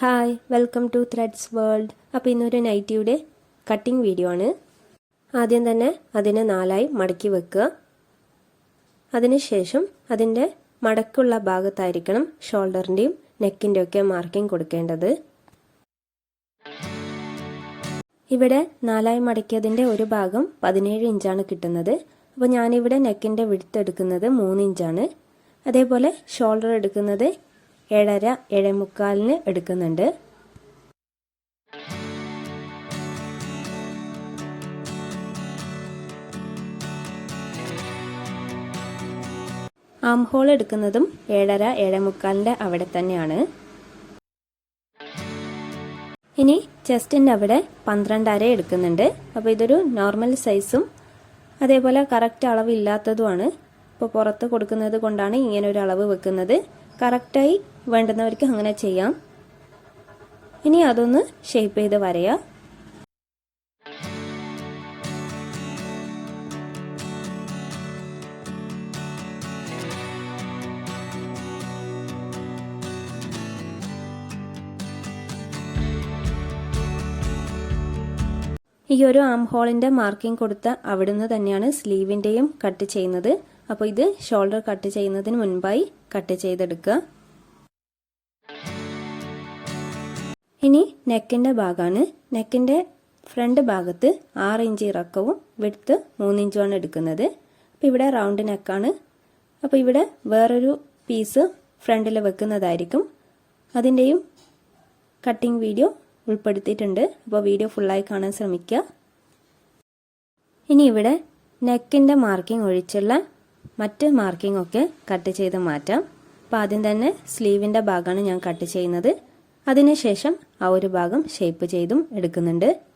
Hi welcome to threads world അപ്പോൾ ഇന്നൊരു നൈറ്റിയുടെ cutting video ആണ്. ആദ്യം തന്നെ അതിനെ നാലായി മടക്കി വെക്കുക. അതിനുശേഷം അതിന്റെ മടക്കുള്ള ഭാഗത്തായിരിക്കണം ഷോൾഡറിന്റെയും നെക്കിന്റെ ഒക്കെ മാർക്കിംഗ് കൊടുക്കേണ്ടത്. ഇവിടെ നാലായി മടക്കിയതിന്റെ ഒരു ഭാഗം പതിനേഴ് ഇഞ്ചാണ് കിട്ടുന്നത്. അപ്പോൾ ഞാനിവിടെ നെക്കിന്റെ വിടുത്ത് എടുക്കുന്നത് മൂന്ന് ഇഞ്ചാണ് അതേപോലെ ഷോൾഡർ എടുക്കുന്നത് ഏഴര ഏഴേമുക്കാലിന് എടുക്കുന്നുണ്ട്. ആം ഹോൾ എടുക്കുന്നതും ഏഴര ഏഴേമുക്കാലിന്റെ അവിടെ തന്നെയാണ്. ഇനി ചെസ്റ്റിന്റെ അവിടെ പന്ത്രണ്ടര എടുക്കുന്നുണ്ട്. അപ്പോൾ ഇതൊരു നോർമൽ സൈസും അതേപോലെ കറക്റ്റ് അളവില്ലാത്തതുമാണ്. ഇപ്പോൾ പുറത്ത് കൊടുക്കുന്നത് കൊണ്ടാണ് ഇങ്ങനെ ഒരു അളവ് വെക്കുന്നത്. കറക്റ്റായി വേണ്ടുന്നവർക്ക് അങ്ങനെ ചെയ്യാം. ഇനി അതൊന്ന് ഷേപ്പ് ചെയ്ത് വരയാം. ഈ ഒരു ആം ഹോളിന്റെ മാർക്കിംഗ് കൊടുത്ത അവിടുന്ന് തന്നെയാണ് സ്ലീവിന്റെയും കട്ട് ചെയ്യുന്നത്. അപ്പോൾ ഇത് ഷോൾഡർ കട്ട് ചെയ്യുന്നതിന് മുൻപായി കട്ട് ചെയ്തെടുക്കുക. ഇനി നെക്കിന്റെ ഭാഗമാണ് നെക്കിന്റെ ഫ്രണ്ട് ഭാഗത്ത് ആറ് ഇഞ്ച് ഇറക്കവും വിടുത്ത് മൂന്നിഞ്ചുമാണ് എടുക്കുന്നത്. അപ്പോൾ ഇവിടെ റൗണ്ട് നെക്കാണ് അപ്പോൾ ഇവിടെ വേറൊരു പീസ് ഫ്രണ്ടിൽ വെക്കുന്നതായിരിക്കും. അതിന്റെയും കട്ടിംഗ് വീഡിയോ ഉൾപ്പെടുത്തിയിട്ടുണ്ട്. അപ്പോൾ വീഡിയോ ഫുള്ളായി കാണാൻ ശ്രമിക്കുക. ഇനി ഇവിടെ നെക്കിന്റെ മാർക്കിംഗ് ഒഴിച്ചുള്ള മറ്റ് മാർക്കിംഗ് ഒക്കെ കട്ട് ചെയ്ത് മാറ്റാം. അപ്പോൾ ആദ്യം തന്നെ സ്ലീവിന്റെ ഭാഗമാണ് ഞാൻ കട്ട് ചെയ്യുന്നത്. അതിനുശേഷം ആ ഒരു ഭാഗം ഷേപ്പ് ചെയ്തും എടുക്കുന്നുണ്ട്.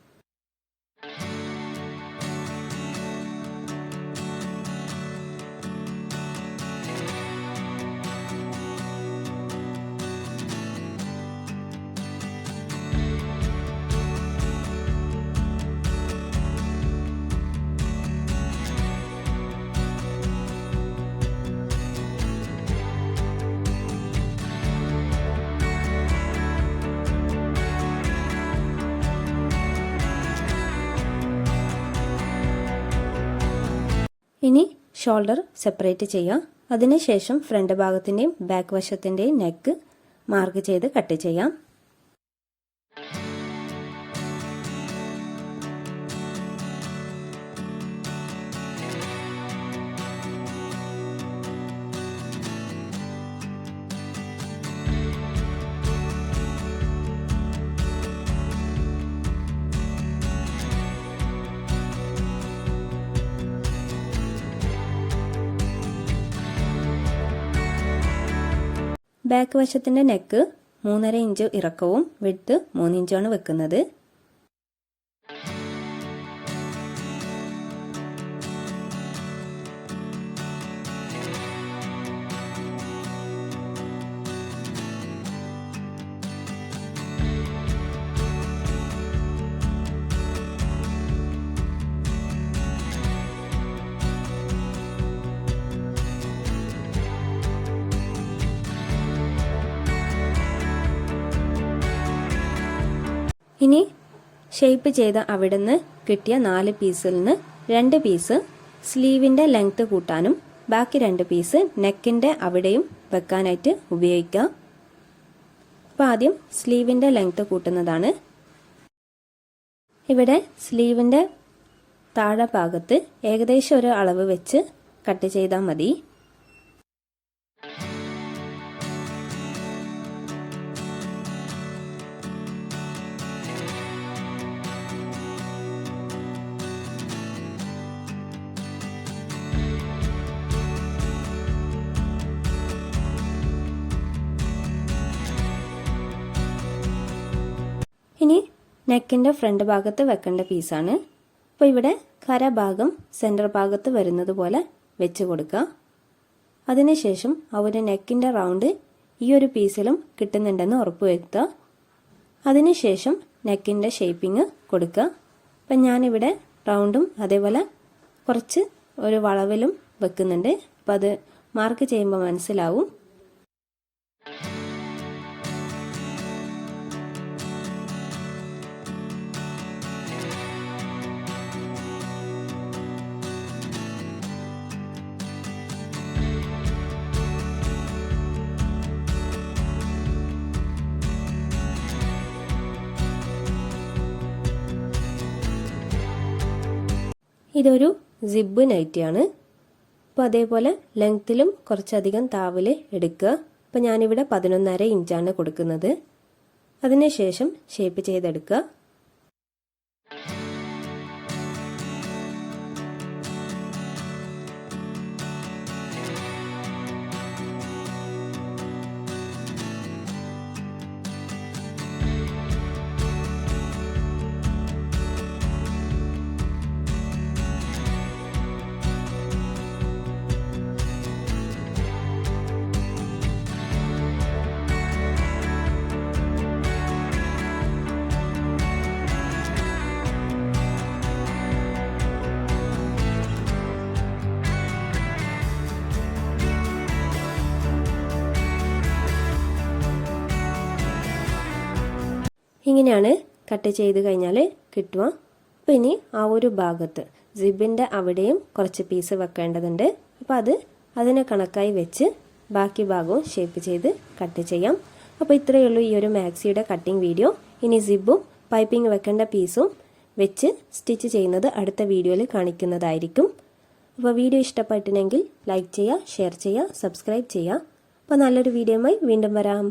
ഇനി ഷോൾഡർ സെപ്പറേറ്റ് ചെയ്യാം. അതിനുശേഷം ഫ്രണ്ട് ഭാഗത്തിന്റെയും ബാക്ക് വശത്തിന്റെയും നെക്ക് മാർക്ക് ചെയ്ത് കട്ട് ചെയ്യാം. ബാക്ക് വശത്തിന്റെ നെക്ക് മൂന്നര ഇഞ്ച് ഇറക്കവും വിട്ട് മൂന്നിഞ്ചാണ് വെക്കുന്നത്. ഇനി ഷേപ്പ് ചെയ്ത അവിടുന്ന് കിട്ടിയ നാല് പീസിൽ നിന്ന് രണ്ട് പീസ് സ്ലീവിന്റെ ലെങ്ത്ത് കൂട്ടാനും ബാക്കി രണ്ട് പീസ് നെക്കിന്റെ അവിടെയും വെക്കാനായിട്ട് ഉപയോഗിക്കാം അപ്പോൾ ആദ്യം സ്ലീവിന്റെ ലെങ്ത്ത് കൂട്ടുന്നതാണ്. ഇവിടെ സ്ലീവിന്റെ താഴെ ഭാഗത്ത് ഏകദേശം ഒരു അളവ് വെച്ച് കട്ട് ചെയ്താൽ മതി. ഇനി നെക്കിന്റെ ഫ്രണ്ട് ഭാഗത്ത് വെക്കേണ്ട പീസാണ്. അപ്പോൾ ഇവിടെ കരഭാഗം സെന്റർ ഭാഗത്ത് വരുന്നത് പോലെ വെച്ച് കൊടുക്കുക അതിനുശേഷം ആ നെക്കിന്റെ റൗണ്ട് ഈ ഒരു പീസിലും കിട്ടുന്നുണ്ടെന്ന് ഉറപ്പ് വരുത്തുക. അതിനുശേഷം നെക്കിന്റെ ഷേപ്പിംഗ് കൊടുക്കുക അപ്പം ഞാനിവിടെ റൗണ്ടും അതേപോലെ കുറച്ച് ഒരു വളവിലും വെക്കുന്നുണ്ട്. അപ്പം അത് മാർക്ക് ചെയ്യുമ്പോൾ മനസ്സിലാവും. ഇതൊരു സിബ് നൈറ്റിയാണ് അപ്പോൾ അതേപോലെ ലെങ്ത്തിലും കുറച്ചധികം താവിൽ എടുക്കുക. അപ്പോൾ ഞാനിവിടെ പതിനൊന്നര ഇഞ്ചാണ് കൊടുക്കുന്നത്. അതിനുശേഷം ഷേപ്പ് ചെയ്തെടുക്കുക. ഇങ്ങനെയാണ് കട്ട് ചെയ്ത് കഴിഞ്ഞാൽ കിട്ടുക അപ്പോൾ ഇനി ആ ഒരു ഭാഗത്ത് സിബിന്റെ അവിടെയും കുറച്ച് പീസ് വെക്കേണ്ടതുണ്ട്. അപ്പോൾ അത് അതിനെ കണക്കായി വെച്ച് ബാക്കി ഭാഗവും ഷേപ്പ് ചെയ്ത് കട്ട് ചെയ്യാം. അപ്പോൾ ഇത്രയേ ഉള്ളൂ ഈ ഒരു മാക്സിയുടെ കട്ടിംഗ് വീഡിയോ ഇനി സിബും പൈപ്പിംഗ് വെക്കേണ്ട പീസും വെച്ച് സ്റ്റിച്ച് ചെയ്യുന്നത് അടുത്ത വീഡിയോയിൽ കാണിക്കുന്നതായിരിക്കും. അപ്പോൾ വീഡിയോ ഇഷ്ടപ്പെട്ടിനെങ്കിൽ ലൈക്ക് ചെയ്യുക ഷെയർ ചെയ്യുക സബ്സ്ക്രൈബ് ചെയ്യുക. അപ്പോൾ നല്ലൊരു വീഡിയോയുമായി വീണ്ടും വരാം.